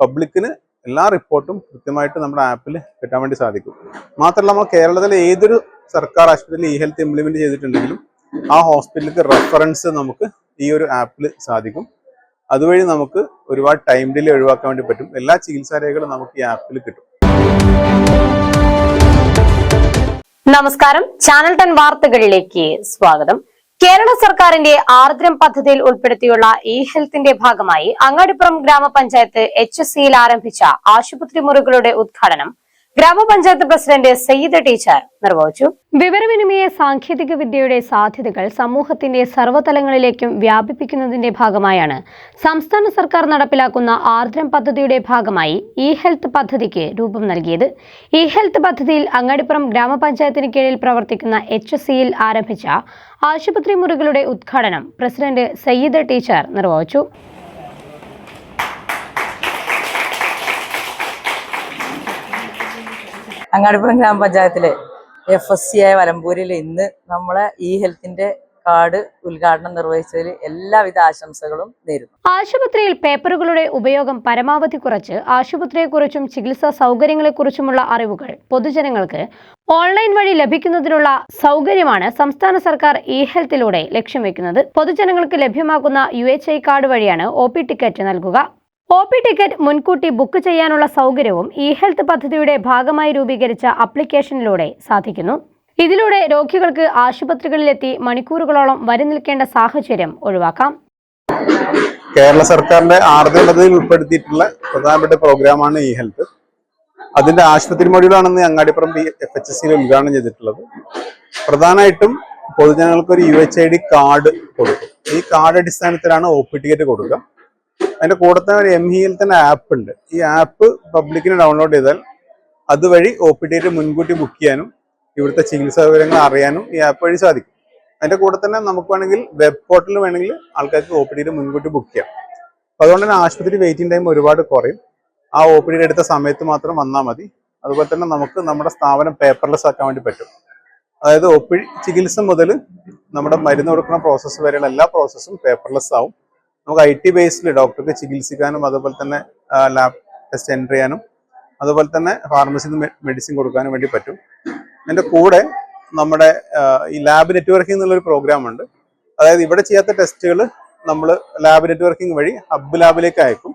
പബ്ലിക്കിന് എല്ലാ റിപ്പോർട്ടും കൃത്യമായിട്ട് നമ്മുടെ ആപ്പിൽ കിട്ടാൻ വേണ്ടി സാധിക്കും. മാത്രമല്ല നമ്മൾ കേരളത്തിലെ ഏതൊരു സർക്കാർ ആശുപത്രിയിൽ ഇ ഹെൽത്ത് ഇംപ്ലിമെന്റ് ചെയ്തിട്ടുണ്ടെങ്കിലും ആ ഹോസ്പിറ്റലിലേക്ക് റെഫറൻസ് നമുക്ക് ഈ ഒരു ആപ്പിൽ സാധിക്കും. അതുവഴി നമുക്ക് ഒരുപാട് ടൈം ഡിലേ ഒഴിവാക്കാൻ വേണ്ടി പറ്റും. എല്ലാ ചികിത്സാരേഖകളും നമുക്ക് ഈ ആപ്പിൽ കിട്ടും. നമസ്കാരം. ചാനൽ ടെൻ വാർത്തകളിലേക്ക് സ്വാഗതം. കേരള സർക്കാരിന്റെ ആർദ്രം പദ്ധതിയിൽ ഉൾപ്പെടുത്തിയുള്ള ഇ ഹെൽത്തിന്റെ ഭാഗമായി അങ്ങാടിപ്പുറം ഗ്രാമപഞ്ചായത്ത് എച്ച് എസ് സിയിൽ ആരംഭിച്ച ആശുപത്രി മുറികളുടെ ഉദ്ഘാടനം ഗ്രാമപഞ്ചായത്ത് പ്രസിഡന്റ് സയ്യിദ് ടീച്ചർ നിർവഹിച്ചു. വിവരവിനിമയ സാങ്കേതിക വിദ്യയുടെ സാധ്യതകൾ സമൂഹത്തിന്റെ സർവതലങ്ങളിലേക്കും വ്യാപിപ്പിക്കുന്നതിന്റെ ഭാഗമായാണ്. സംസ്ഥാന സർക്കാർ നടപ്പിലാക്കുന്ന ആർദ്രം പദ്ധതിയുടെ ഭാഗമായി ഇ ഹെൽത്ത് പദ്ധതിക്ക് രൂപം നൽകിയത്. ഇ ഹെൽത്ത് പദ്ധതിയിൽ അങ്ങാടിപ്പുറം ഗ്രാമപഞ്ചായത്തിന് കീഴിൽ പ്രവർത്തിക്കുന്ന എച്ച് സിയിൽ ആരംഭിച്ച ആശുപത്രി മുറികളുടെ ഉദ്ഘാടനം പ്രസിഡന്റ് സയ്യിദ് ടീച്ചർ നിർവഹിച്ചു. അങ്ങാടിപ്പുറം ഗ്രാമപഞ്ചായത്തിലെ എഫ് എസ് സി ആയ വലമ്പൂരിൽ ഇന്ന് നമ്മളെ ഇ ഹെൽത്തിന്റെ കാർഡ് ഉദ്ഘാടനം നിർവഹിച്ചതിൽ എല്ലാവിധ ആശംസകളും നേരുന്നു. ആശുപത്രിയിൽ പേപ്പറുകളുടെ ഉപയോഗം പരമാവധി കുറച്ച് ആശുപത്രിയെക്കുറിച്ചും ചികിത്സാ സൗകര്യങ്ങളെക്കുറിച്ചുമുള്ള അറിവുകൾ പൊതുജനങ്ങൾക്ക് ഓൺലൈൻ വഴി ലഭിക്കുന്നതിനുള്ള സൗകര്യമാണ് സംസ്ഥാന സർക്കാർ ഇ ഹെൽത്തിലൂടെ ലക്ഷ്യം വെക്കുന്നത്. പൊതുജനങ്ങൾക്ക് ലഭ്യമാക്കുന്ന യു കാർഡ് വഴിയാണ് ഒ ടിക്കറ്റ് നൽകുക. ഒ പി ടിക്കറ്റ് മുൻകൂട്ടി ബുക്ക് ചെയ്യാനുള്ള സൗകര്യവും ഇ ഹെൽത്ത് പദ്ധതിയുടെ ഭാഗമായി രൂപീകരിച്ച ആപ്ലിക്കേഷനിലൂടെ സാധിക്കുന്നു. ഇതിലൂടെ രോഗികൾക്ക് ആശുപത്രികളിലെത്തി മണിക്കൂറുകളോളം വരി നിൽക്കേണ്ട സാഹചര്യം ഒഴിവാക്കാം. കേരള സർക്കാരിന്റെ ആർദ്ര പദ്ധതിയിൽ ഉൾപ്പെടുത്തിയിട്ടുള്ള പ്രധാനപ്പെട്ട പ്രോഗ്രാമാണ് ഇ ഹെൽത്ത്. അതിന്റെ ആശുപത്രി മൊഡ്യൂളാണെന്ന് അങ്ങാടിപ്പുറം എഫ് എച്ച് എസ് സിയിൽ ഉദ്ഘാടനം ചെയ്തിട്ടുള്ളത്. പ്രധാനമായിട്ടും പൊതുജനങ്ങൾക്ക് ഒരു U H I D card കൊടുക്കും. ഈ കാർഡ് അടിസ്ഥാനത്തിലാണ് ഒ പി ടിക്കറ്റ് കൊടുക്കുക. അതിന്റെ കൂടെ തന്നെ ഒരു എം ഇയിൽ തന്നെ ആപ്പ് ഉണ്ട്. ഈ ആപ്പ് പബ്ലിക്കിന് ഡൗൺലോഡ് ചെയ്താൽ അതുവഴി ഒ പി ടിക്കറ്റ് മുൻകൂട്ടി ബുക്ക് ചെയ്യാനും ഇവിടുത്തെ ചികിത്സാ വിവരങ്ങൾ അറിയാനും ഈ ആപ്പ് വഴി സാധിക്കും. അതിന്റെ കൂടെ തന്നെ നമുക്ക് വേണമെങ്കിൽ വെബ് പോർട്ടൽ വേണമെങ്കിൽ ആൾക്കാർക്ക് ഒ പി മുൻകൂട്ടി ബുക്ക് ചെയ്യാം. അപ്പൊ അതുകൊണ്ട് തന്നെ ആശുപത്രി വെയിറ്റിംഗ് ടൈം ഒരുപാട് കുറയും. ആ ഒ പി എടുത്ത സമയത്ത് മാത്രം വന്നാൽ മതി. അതുപോലെ തന്നെ നമുക്ക് നമ്മുടെ സ്ഥാപനം പേപ്പർലെസ് ആക്കാൻ വേണ്ടി പറ്റും. അതായത് ഒ പി ചികിത്സ മുതൽ നമ്മുടെ മരുന്ന് കൊടുക്കുന്ന പ്രോസസ്സ് വരെയുള്ള എല്ലാ പ്രോസസ്സും പേപ്പർലെസ് ആവും. നമുക്ക് ഐ ടി ബേസിൽ ഡോക്ടർക്ക് ചികിത്സിക്കാനും അതുപോലെ തന്നെ ലാബ് ടെസ്റ്റ് എന്റർ ചെയ്യാനും അതുപോലെ തന്നെ ഫാർമസിയിൽ നിന്ന് മെഡിസിൻ കൊടുക്കാനും വേണ്ടി പറ്റും. അതിന്റെ കൂടെ നമ്മുടെ ഈ ലാബ് നെറ്റ്വർക്കിംഗ് എന്നുള്ളൊരു പ്രോഗ്രാം ഉണ്ട്. അതായത് ഇവിടെ ചെയ്യാത്ത ടെസ്റ്റുകൾ നമ്മൾ ലാബ് നെറ്റ്വർക്കിംഗ് വഴി ഹബ്ബ് ലാബിലേക്ക് അയക്കും.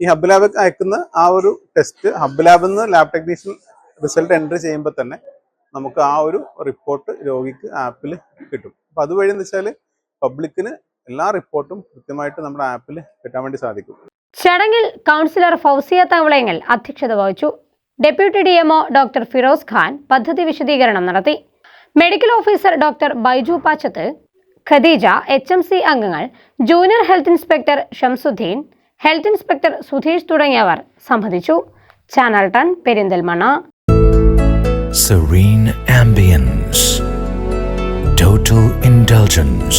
ഈ ഹബ്ബ് ലാബിലേക്ക് അയക്കുന്ന ആ ഒരു ടെസ്റ്റ് ഹബ്ബ് ലാബിൽ നിന്ന് ലാബ് ടെക്നീഷ്യൻ റിസൾട്ട് എന്റർ ചെയ്യുമ്പോൾ തന്നെ നമുക്ക് ആ ഒരു റിപ്പോർട്ട് രോഗിക്ക് ആപ്പിൽ കിട്ടും. അപ്പം അതുവഴി എന്ന് വെച്ചാൽ പബ്ലിക്കിന് എല്ലാ റിപ്പോർട്ടും കൃത്യമായിട്ട് നമ്മുടെ ആപ്പിൽ കിട്ടാൻ വേണ്ടി സാധിക്കും. ചടങ്ങിൽ കൗൺസിലർ ഫൗസിയ തവളയങ്ങൽ അധ്യക്ഷത വഹിച്ചു. Deputy D MO doctor Firoz Khan പദ്ധതി വിശദീകരണം നടത്തി. Medical officer doctor Baiju Pachath Khadeeja H M C അംഗങ്ങൾ junior health inspector Shamsudheen health inspector Sudheesh തുടങ്ങിയവർ സംബന്ധിച്ചു. Channel ten Perinthalmanna. Serene ambience. Total indulgence.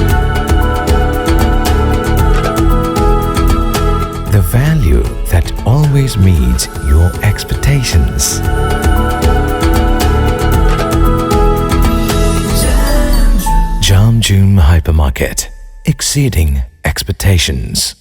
Value that always meets your expectations. Jam Hypermarket, exceeding expectations.